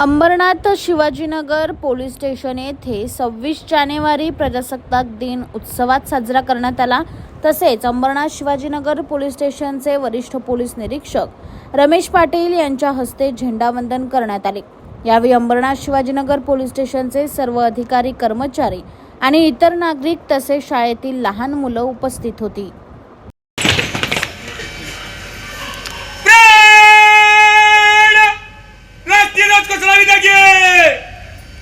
Ambernath Shivajinagar police station येथे सव्वीस जानेवारी प्रजासत्ताक दिन उत्सवात साजरा करण्यात आला. तसेच अंबरनाथ शिवाजीनगर पोलीस स्टेशनचे वरिष्ठ पोलीस निरीक्षक रमेश पाटील यांच्या हस्ते झेंडावंदन करण्यात आले. यावेळी अंबरनाथ शिवाजीनगर पोलीस स्टेशनचे सर्व अधिकारी कर्मचारी आणि इतर नागरिक तसेच शाळेतील लहान मुलं उपस्थित होती. पाहिजे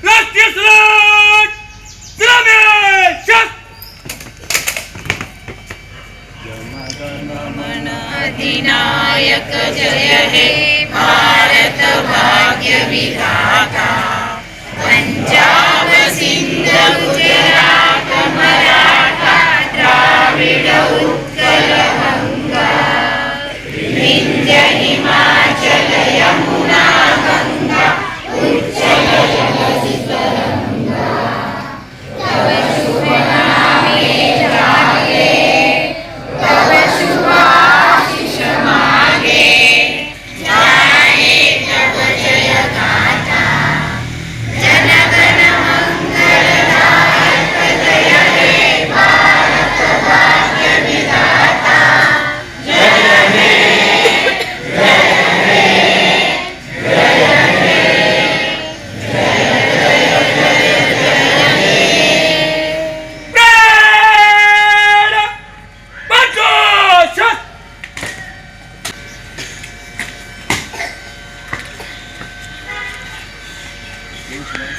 राष्ट्रीय स्वराज अधिनायक जय हे। भारत भाग्य विधान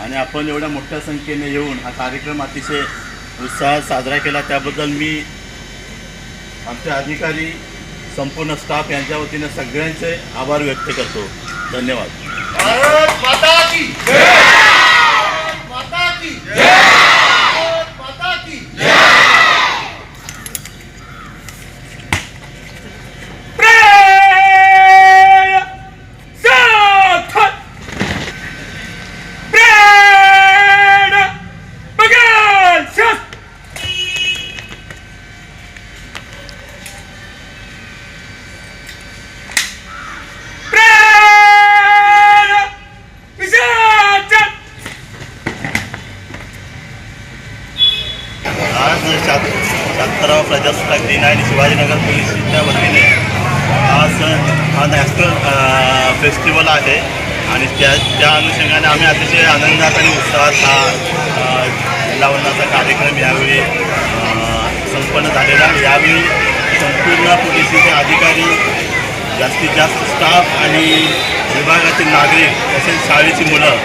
आणि आपण एवढ्या मोठ्या संख्येने येऊन हा कार्यक्रम अतिशय उत्साहात साजरा केला. त्याबद्दल मी आमचे अधिकारी संपूर्ण स्टाफ यांच्या वतीने सगळ्यांचे आभार व्यक्त करतो. धन्यवाद. आज शात शहात्तरावा प्रजासत्ताक दिन आहे आणि शिवाजीनगर पोलीसच्या वतीने आज हा नॅशनल फेस्टिवल आहे. आणि त्या त्या अनुषंगाने आम्ही अतिशय आनंदात आणि उत्साहात हा लावण्याचा कार्यक्रम यावेळी संपन्न झालेला आहे. यावेळी संपूर्ण पोलिसीचे अधिकारी जास्तीत जास्त स्टाफ आणि विभागातील नागरिक तसेच शाळेची मुलं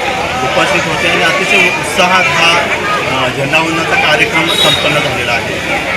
उपस्थित होते आणि अतिशय उत्साहात हा अ, झेंडावंदनाचा कार्यक्रम संपन्न झालेला आहे.